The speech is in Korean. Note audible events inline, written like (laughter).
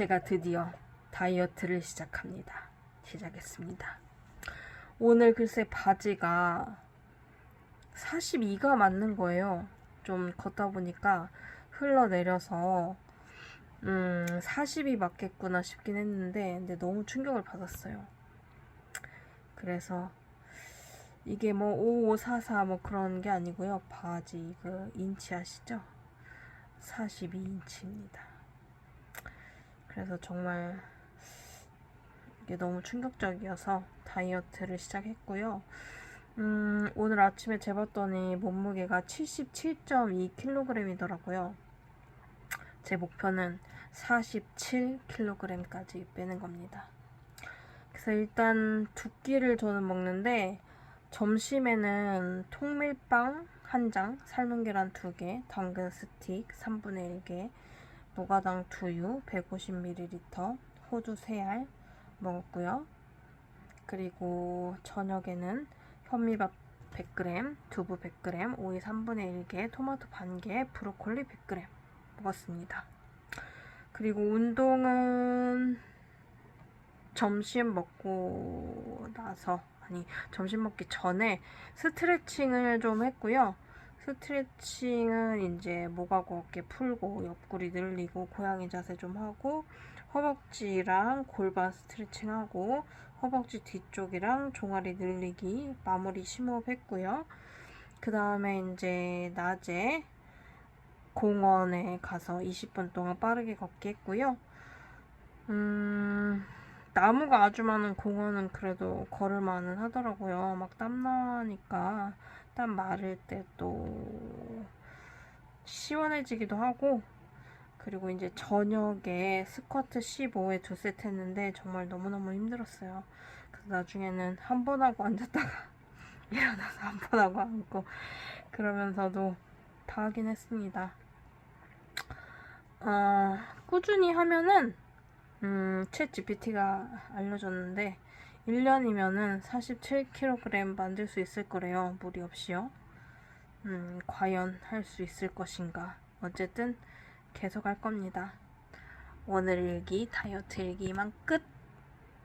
제가 드디어 다이어트를 시작합니다. 시작했습니다. 오늘 글쎄 바지가 42가 맞는 거예요. 좀 걷다 보니까 흘러내려서 음, 40이 맞겠구나 싶긴 했는데 근데 너무 충격을 받았어요. 그래서 이게 뭐 5544 뭐 그런 게 아니고요. 바지 그 인치 아시죠? 42인치입니다. 그래서 정말 이게 너무 충격적이어서 다이어트를 시작했고요. 음, 오늘 아침에 재봤더니 몸무게가 77.2kg이더라고요. 제 목표는 47kg까지 빼는 겁니다. 그래서 일단 두 끼를 저는 먹는데 점심에는 통밀빵 한 장, 삶은 계란 두 개, 당근 스틱 3분의 1개, 무가당 두유 150ml, 호두 3알 먹었고요. 그리고 저녁에는 현미밥 100g, 두부 100g, 오이 3분의 1개, 토마토 반 개, 브로콜리 100g 먹었습니다. 그리고 운동은 점심 먹고 나서 아니 점심 먹기 전에 스트레칭을 좀 했고요. 스트레칭은 이제 목하고 어깨 풀고 옆구리 늘리고 고양이 자세 좀 하고 허벅지랑 골반 스트레칭 하고 허벅지 뒤쪽이랑 종아리 늘리기 마무리 심호흡 했고요. 그 다음에 이제 낮에 공원에 가서 20분 동안 빠르게 걷기 했고요. 음, 나무가 아주 많은 공원은 그래도 걸을만은 하더라고요. 막 땀나니까 땀 마를 때 또 시원해지기도 하고 그리고 이제 저녁에 스쿼트 15회 두 세트 했는데 정말 너무너무 힘들었어요. 그래서 나중에는 한 번 하고 앉았다가 (laughs) 일어나서 한 번 하고 앉고 그러면서도 다 하긴 했습니다. 어, 꾸준히 하면은 음, 챗 GPT가 알려줬는데 1년이면은 47kg 만들 수 있을 거래요. 무리 없이요. 음, 과연 할 수 있을 것인가. 어쨌든 계속 할 겁니다. 오늘 일기 다이어트 일기만 끝.